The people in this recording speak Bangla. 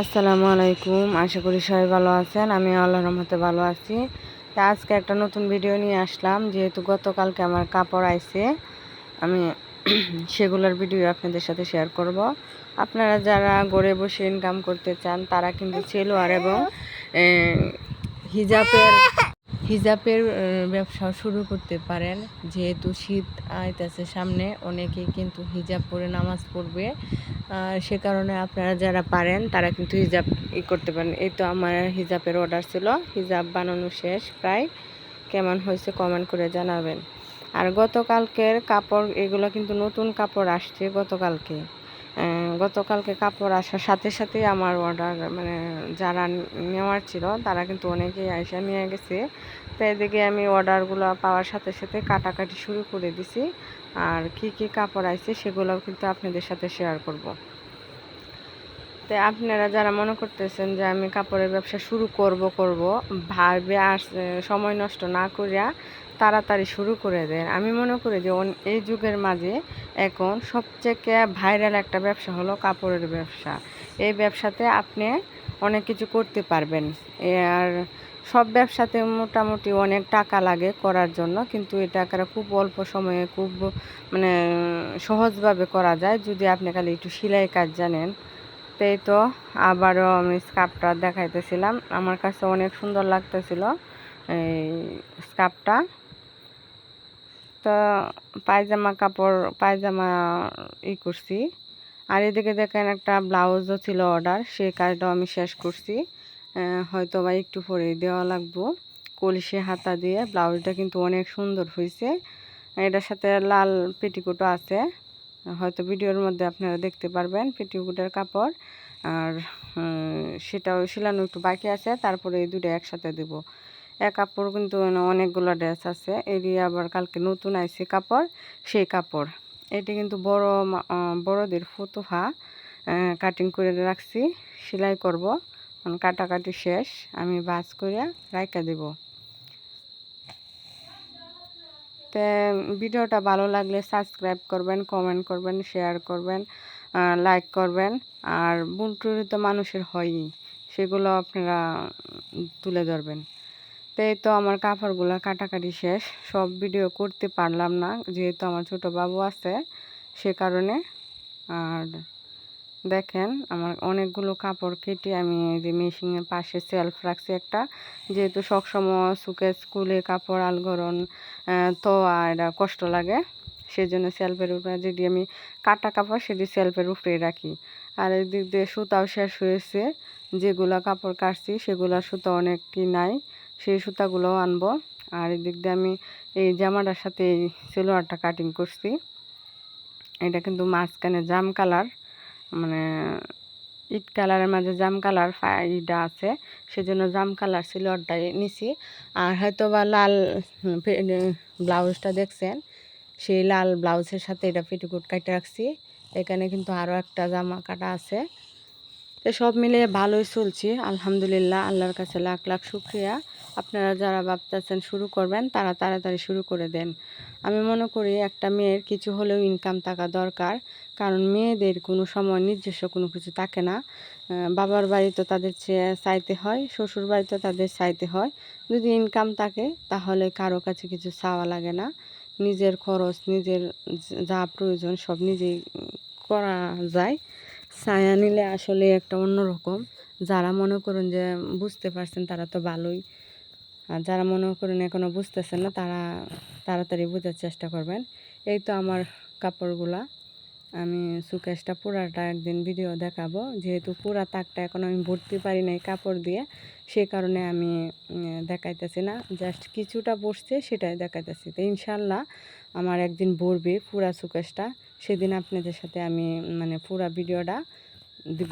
আসসালামু আলাইকুম। আশা করি সবাই ভালো আছেন। আমি আল্লাহ রহমতে ভালো আছি। তা আজকে একটা নতুন ভিডিও নিয়ে আসলাম। যেহেতু গতকালকে আমার কাপড় আইছে, আমি সেগুলোর ভিডিও আপনাদের সাথে শেয়ার করব। আপনারা যারা গড়ে বসে ইনকাম করতে চান, তারা কিন্তু সেলোয়ার এবং হিজাবের হিজাবের ব্যবসা শুরু করতে পারেন। যেহেতু শীত আইতেছে সামনে, অনেকেই কিন্তু হিজাব পরে নামাজ পড়বে। সে কারণে আপনারা যারা পারেন, তারা কিন্তু হিজাব ই করতে পারেন। এই তো আমার হিজাবের অর্ডার ছিল। হিজাব বানানো শেষ। প্রায় কেমন হয়েছে কমেন্ট করে জানাবেন। আর গতকালকের কাপড়, এগুলো কিন্তু নতুন কাপড় আসছে গতকালকে। গতকালকে কাপড় আসার সাথে সাথেই আমার অর্ডার মানে যারা নেওয়ার ছিল, তারা কিন্তু অনেকেই আইসা নিয়ে গেছে। তো এদিকে আমি অর্ডারগুলো পাওয়ার সাথে সাথে কাটাকাটি শুরু করে দিছি। আর কি কি কাপড় আইছে সেগুলোও কিন্তু আপনাদের সাথে শেয়ার করব। তো আপনারা যারা মনে করতেছেন যে আমি কাপড়ের ব্যবসা শুরু করব করব, ভাবে আর সময় নষ্ট না করিয়া তাড়াতাড়ি শুরু করে দেন, আমি মনে করি যে এই যুগের মাঝে এখন সবচেয়ে ভাইরাল একটা ব্যবসা হলো কাপড়ের ব্যবসা। এই ব্যবসাতে আপনি অনেক কিছু করতে পারবেন। আর সব ব্যবসাতে মোটামুটি অনেক টাকা লাগে করার জন্য, কিন্তু এই টাকাটা খুব অল্প সময়ে খুব মানে সহজভাবে করা যায়। যদি আপনি খালি একটু সেলাই কাজ জানেন, তাই তো আবারও আমি স্কার্ফটা দেখাইতেছিলাম। আমার কাছে অনেক সুন্দর লাগতেছিল এই স্কার্ফটা। তো পায়জামা কাপড়, পায়জামা ই করছি। আর এদিকে দেখেন একটা ব্লাউজও ছিল অর্ডার সেই কাজটাও আমি শেষ করছি। হয়তো বা একটু পরে দেওয়া লাগবো। কলসি হাতা দিয়ে ব্লাউজটা কিন্তু অনেক সুন্দর হয়েছে এটার সাথে লাল পেটিকোটও আছে। হয়তো ভিডিওর মধ্যে আপনারা দেখতে পারবেন পেটিকোটের কাপড়। আর সেটাও সিলানো একটু বাকি আছে, তারপরে এই দুটো একসাথে দেব। এক কাপড় কিন্তু অনেকগুলো ড্রেস আছে। এরই আবার কালকে নতুন আইছে কাপড়, সেই কাপড়। এটি কিন্তু বড় বড়দের ফুতুফা কাটিং করে রাখছি, সেলাই করব। কাটাকাটি শেষ, আমি বাস করে রাইকা দেব। তে, ভিডিওটা ভালো লাগলে সাবস্ক্রাইব করবেন কমেন্ট করবেন শেয়ার করবেন লাইক করবেন। আর বুনটুরি তো মানুষের হয়ই, সেগুলো আপনারা তুলে ধরবেন। তো এই তো আমার কাপড়গুলো কাটাকাটি শেষ। সব ভিডিও করতে পারলাম না যেহেতু আমার ছোট বাবু আছে সে কারণে। আর দেখেন আমার অনেকগুলো কাপড় কেটে আমি এই যে মেশিনের পাশে সেলফ রাখছি একটা। যেহেতু সবসময় সুকে স্কুলে কাপড় আলগরন আহ, তো এটা কষ্ট লাগে সেজন্য সেলফের উপরে যেটি আমি কাটা কাপড় সেটি সেলফের উপরে রাখি। আর এদিক দিয়ে সুতাও শেষ হয়েছে যেগুলা কাপড় কাটছি সেগুলো সুতা অনেকটি নাই। সেই সুতাগুলোও আনব। আর এদিক দিয়ে আমি এই জামাটার সাথে এই সেলোয়ারটা কাটিং করছি। এটা কিন্তু মাঝখানে জাম কালার মানে ইট কালারের মাঝে জাম কালার ইটা আছে, সেজন্য জাম কালার সিলোয়ারটাই নিছি। আর হয়তো বা লাল ব্লাউজটা দেখছেন? সেই লাল ব্লাউজের সাথে এটা পেটিকোট কাটে রাখছি। এখানে কিন্তু আরও একটা জামা কাটা আছে। তো সব মিলিয়ে ভালোই চলছি, আলহামদুলিল্লাহ, আল্লাহর কাছে লাখ লাখ শুক্রিয়া। আপনারা যারা ভাবতেছেন শুরু করবেন, তারা তাড়াতাড়ি শুরু করে দেন। আমি মনে করি একটা মেয়ের কিছু হলেও ইনকাম থাকা দরকার, কারণ মেয়েদের কোনো সময় নিজস্ব কোনো কিছু থাকে না। বাবার বাড়িতে তাদের চেয়ে চাইতে হয়, শ্বশুর বাড়িতে তাদের চাইতে হয়। যদি ইনকাম থাকে, তাহলে কারও কাছে কিছু চাওয়া লাগে না। নিজের খরচ, নিজের যা প্রয়োজন, সব নিজেই করা যায়। ছায়া নিলে আসলে একটা অন্যরকম। যারা মনে করুন যে বুঝতে পারছেন, তারা তো ভালোই। আর যারা মনে করেন এখনও বুঝতেছেন না, তারা তাড়াতাড়ি বোঝার চেষ্টা করবেন। এই তো আমার কাপড়গুলা। আমি সুকেশটা পুরাটা একদিন ভিডিও দেখাবো। যেহেতু পুরা তাকটা এখন আমি ভরতে পারি নাই কাপড় দিয়ে, সে কারণে আমি দেখাইতেছি না। জাস্ট কিছুটা বসছে, সেটাই দেখাইতেছি। তো ইনশাল্লাহ আমার একদিন ভরবে পুরা সুকেশটা। সেদিন আপনাদের সাথে আমি মানে পুরা ভিডিওটা দিব।